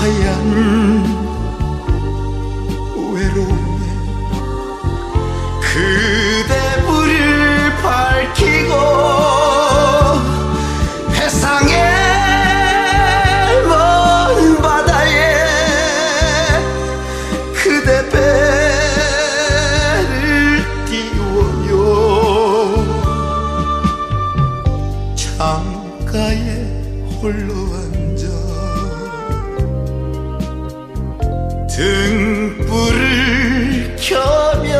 하얀 외로움에 그대 불을 밝히고 회상의 먼 바다에 그대 배를 띄워요 창가에 홀로 등불을 켜며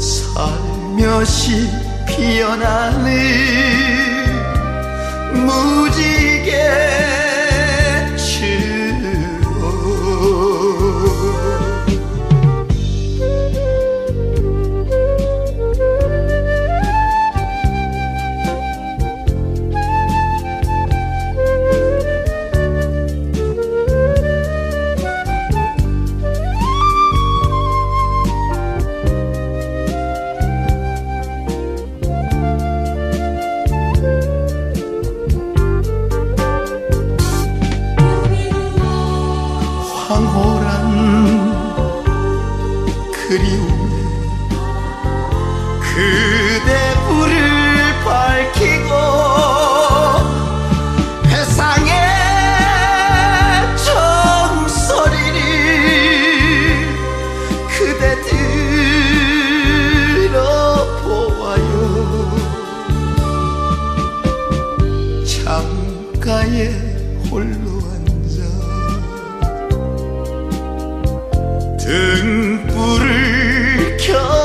살며시 피어나는 무 황홀한 그리움에 그대 불을 밝히고 회상의 정소리를 그대 들어보아요. 창가에 홀로 앉 등불을 켜